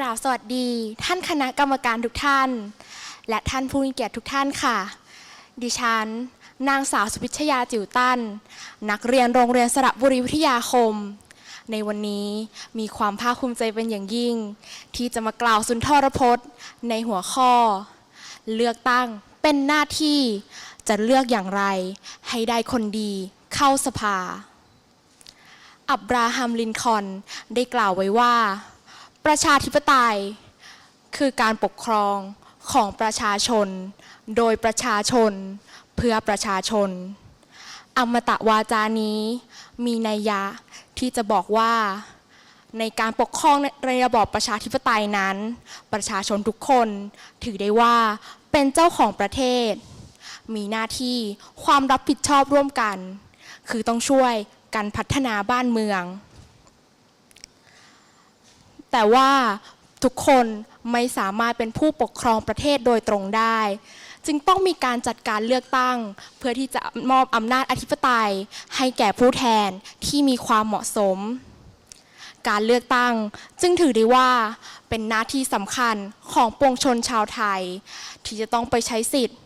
กล่าวสวัสดี ท่านคณะกรรมการทุกท่าน และท่านผู้มีเกียรติทุกท่านค่ะ ดิฉัน นางสาวสุพิชยาจิ๋วตัน นักเรียนโรงเรียนสระบุรีวิทยาคม ในวันนี้มีความภาคภูมิใจเป็นอย่างยิ่ง ที่จะมากล่าวสุนทรพจน์ ในหัวข้อ เลือกตั้งเป็นหน้าที่จะเลือกอย่างไร ให้ได้คนดีเข้าสภา อับราฮัมลินคอนได้กล่าวไว้ว่า ประชาธิปไตย คือการปกครองของประชาชน โดยประชาชน เพื่อประชาชน อมตะวาจานี้มีนัยยะที่จะบอกว่า ในการปกครองในระบอบประชาธิปไตยนั้น ประชาชนทุกคนถือได้ว่าเป็นเจ้าของประเทศ มีหน้าที่ความรับผิดชอบร่วมกัน คือต้องช่วยกันพัฒนาบ้านเมือง แต่ว่าทุกคนไม่สามารถเป็นผู้ปกครองประเทศโดยตรงได้ จึงต้องมีการจัดการเลือกตั้ง เพื่อที่จะมอบอำนาจอธิปไตย ให้แก่ผู้แทนที่มีความเหมาะสม การเลือกตั้งจึงถือได้ว่าเป็นหน้าที่สำคัญของปวงชนชาวไทย ที่จะต้องไปใช้สิทธิ์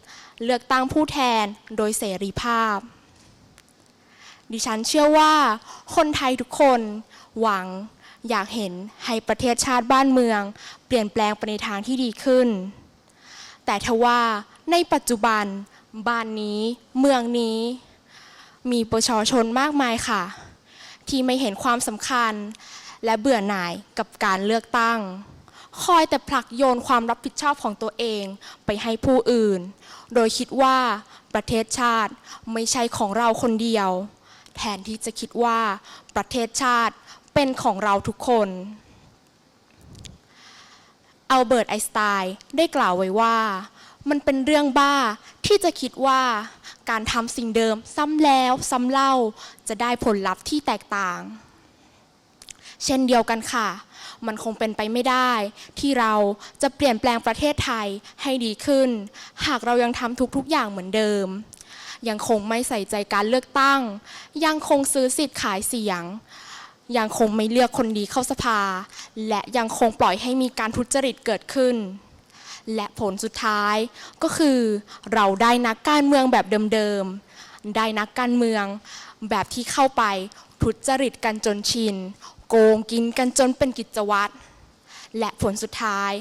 เลือกตั้งผู้แทนโดยเสรีภาพ ดิฉันเชื่อว่าคนไทยทุกคนหวัง อยากเห็นให้ประเทศชาติบ้านเมือง เปลี่ยนแปลงไปในทางที่ดีขึ้น แต่ทว่าในปัจจุบันบ้านนี้เมืองนี้ มีประชาชนมากมายค่ะ ที่ไม่เห็นความสำคัญ และเบื่อหน่ายกับการเลือกตั้ง คอยแต่ผลักโยนความรับผิดชอบของตัวเองไปให้ผู้อื่น โดยคิดว่าประเทศชาติไม่ใช่ของเราคนเดียว แทนที่จะคิดว่าประเทศชาติ เป็นของเราทุกคนอัลเบิร์ตไอน์สไตน์ได้กล่าวไว้ว่า มันเป็นเรื่องบ้าที่จะคิดว่าการทำสิ่งเดิมซ้ำแล้วซ้ำเล่าจะได้ผลลัพธ์ที่แตกต่าง เช่นเดียวกันค่ะ มันคงเป็นไปไม่ได้ ที่เราจะเปลี่ยนแปลงประเทศไทยให้ดีขึ้น หากเรายังทำทุกๆอย่างเหมือนเดิม ยังคงไม่ใส่ใจการเลือกตั้ง ยังคงซื้อสิทธิ์ขายเสียง ยังคงไม่เลือกคนดีเข้าสภา และยังคงปล่อยให้มีการทุจริตเกิดขึ้น และผลสุดท้ายก็คือเราได้นักการเมืองแบบเดิมๆ ได้นักการเมืองแบบที่เข้าไปทุจริตกันจนชิน โกงกินกันจนเป็นกิจวัตร และผลสุดท้าย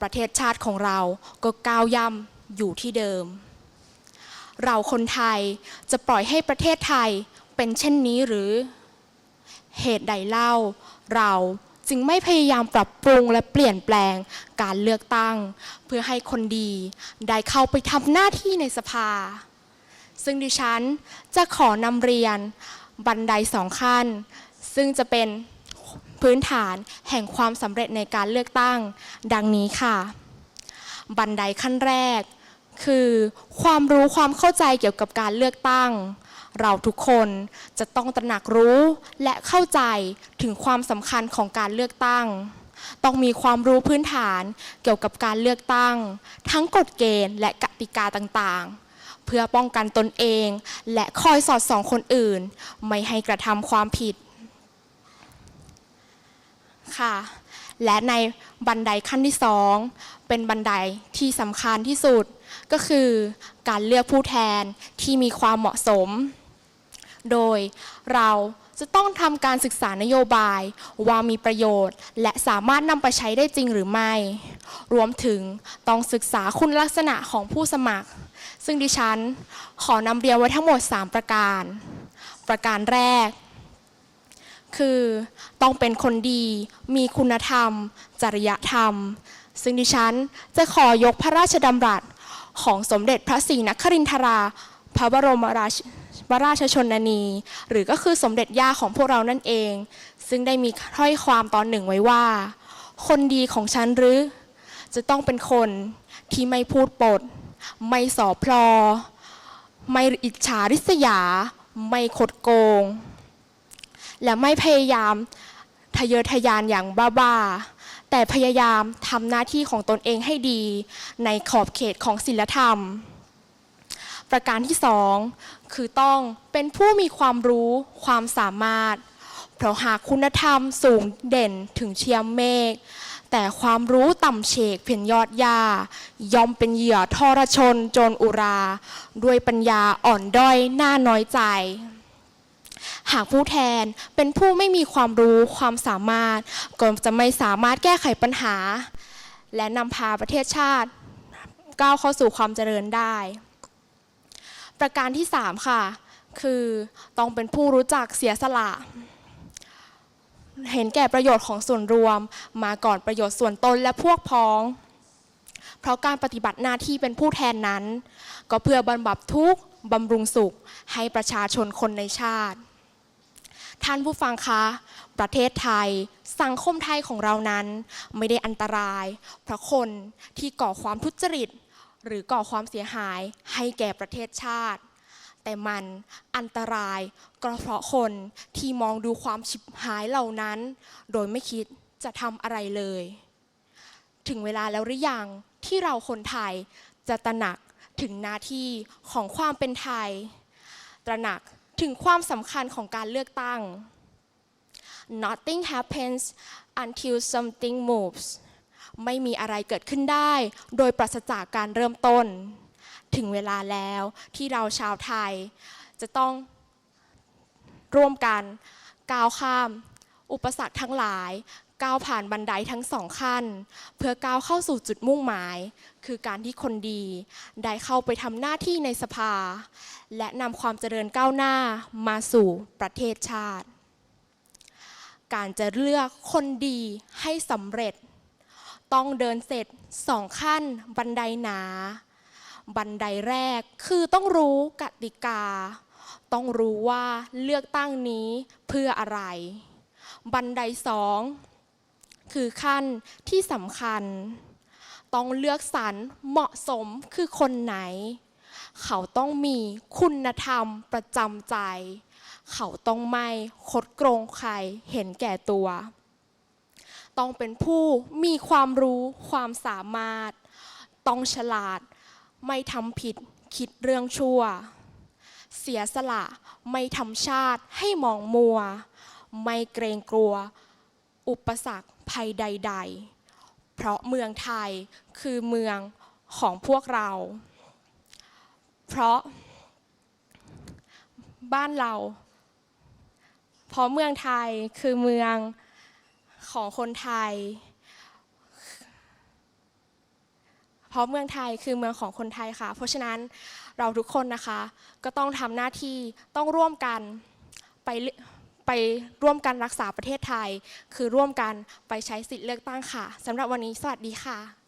ประเทศชาติของเราก็ก้าวย่ำอยู่ที่เดิม เราคนไทยจะปล่อยให้ประเทศไทยเป็นเช่นนี้หรือ เหตุใดเล่า เราจึงไม่พยายามปรับปรุงและเปลี่ยนแปลงการเลือกตั้ง เพื่อให้คนดีได้เข้าไปทำหน้าที่ในสภา ซึ่งดิฉันจะขอนำเรียนบันไดสองขั้น ซึ่งจะเป็นพื้นฐานแห่งความสำเร็จในการเลือกตั้ง ดังนี้ค่ะ บันไดขั้นแรก คือความรู้ความเข้าใจเกี่ยวกับการเลือกตั้ง เราทุกคนจะต้องตระหนักรู้และเข้าใจถึงความสำคัญของการเลือกตั้ง ต้องมีความรู้พื้นฐานเกี่ยวกับการเลือกตั้ง ทั้งกฎเกณฑ์และกติกาต่างๆ เพื่อป้องกันตนเอง และคอยสอดส่องคนอื่น ไม่ให้กระทำความผิดค่ะและในบันไดขั้นที่สองเป็นบันไดที่สำคัญที่สุด ก็คือการเลือกผู้แทนที่มีความเหมาะสม โดยเราจะต้องทำการศึกษานโยบายว่ามีประโยชน์ และสามารถนำไปใช้ได้จริงหรือไม่ รวมถึงต้องศึกษาคุณลักษณะของผู้สมัคร ซึ่งดิฉันขอนำเรียนไว้ทั้งหมด 3 ประการ ประการแรก คือต้องเป็นคนดี มีคุณธรรม จริยธรรม ซึ่งดิฉันจะขอยกพระราชดำรัสของสมเด็จพระศรีนครินทรา พระบรมราช วราชชนนี หรือก็คือสมเด็จย่าของพวกเรานั่นเอง ซึ่งได้มีถ้อยความตอนหนึ่งไว้ว่า คนดีของฉันหรือ จะต้องเป็นคนที่ไม่พูดปด ไม่สอพลอ ไม่อิจฉาริษยา ไม่คดโกง และไม่พยายามทะเยอทะยานอย่างบ้าๆแต่พยายามทำหน้าที่ของตนเองให้ดี ในขอบเขตของศีลธรรม ประการที่สองคือต้องเป็นผู้มีความรู้ความสามารถ เพราะหากคุณธรรมสูงเด่นถึงเชียมเมฆแต่ความรู้ต่ำเฉกเพียงยอดยายอมเป็นเหยื่อทรชนโจรอุรา ด้วยปัญญาอ่อนด้อยหน้าน้อยใจ หากผู้แทนเป็นผู้ไม่มีความรู้ความสามารถ ก็จะไม่สามารถแก้ไขปัญหา และนำพาประเทศชาติก้าวเข้าสู่ความเจริญได้ ประการที่ 3 ค่ะ คือต้องเป็นผู้รู้จักเสียสละ เห็นแก่ประโยชน์ของส่วนรวม มาก่อนประโยชน์ส่วนตนและพวกพ้อง เพราะการปฏิบัติหน้าที่เป็นผู้แทนนั้น ก็เพื่อบรรบับทุกข์บำรุงสุขให้ประชาชนคนในชาติ ท่านผู้ฟังคะ ประเทศไทย สังคมไทยของเรานั้น ไม่ได้อันตราย เพราะคนที่ก่อความทุจริต หรือก่อความเสียหายให้แก่ประเทศชาติ แต่มันอันตรายก็เพราะคนที่มองดูความฉิบหายเหล่านั้น โดยไม่คิดจะทำอะไรเลย ถึงเวลาแล้วหรือยังที่เราคนไทยจะตระหนักถึงหน้าที่ของความเป็นไทย ตระหนักถึงความสำคัญของการเลือกตั้ง Nothing happens until something moves ไม่มีอะไรเกิดขึ้นได้ โดยปราศจากการเริ่มต้น ถึงเวลาแล้วที่เราชาวไทย จะต้องร่วมกันก้าวข้าม อุปสรรคทั้งหลายก้าวผ่านบันไดทั้งสองขั้น เพื่อก้าวเข้าสู่จุดมุ่งหมาย คือการที่คนดี ได้เข้าไปทำหน้าที่ในสภา และนำความเจริญก้าวหน้ามาสู่ประเทศชาติ การจะเลือกคนดีให้สำเร็จ ต้องเดินเสร็จสองขั้นบันไดหนา บันไดแรกคือต้องรู้กติกา ต้องรู้ว่าเลือกตั้งนี้เพื่ออะไร บันไดสองคือขั้นที่สำคัญ ต้องเลือกสรรเหมาะสมคือคนไหน เขาต้องมีคุณธรรมประจำใจ เขาต้องไม่คดโกรงใครเห็นแก่ตัว ต้องเป็นผู้มีความรู้ความสามารถ ต้องฉลาด ไม่ทำผิดคิดเรื่องชั่ว เสียสละไม่ทำชาติให้มองมัว ไม่เกรงกลัว อุปสรรคภัยใด ๆ เพราะเมืองไทยคือเมืองของพวกเรา เพราะบ้านเรา เพราะเมืองไทยคือเมือง ของคนไทย เพราะเมืองไทยคือเมืองของคนไทยค่ะ เพราะฉะนั้นเราทุกคนนะคะ ก็ต้องทำหน้าที่ต้องร่วมกันไปไปร่วมกันรักษาประเทศไทย คือร่วมกันไปใช้สิทธิ์เลือกตั้งค่ะสำหรับวันนี้สวัสดีค่ะ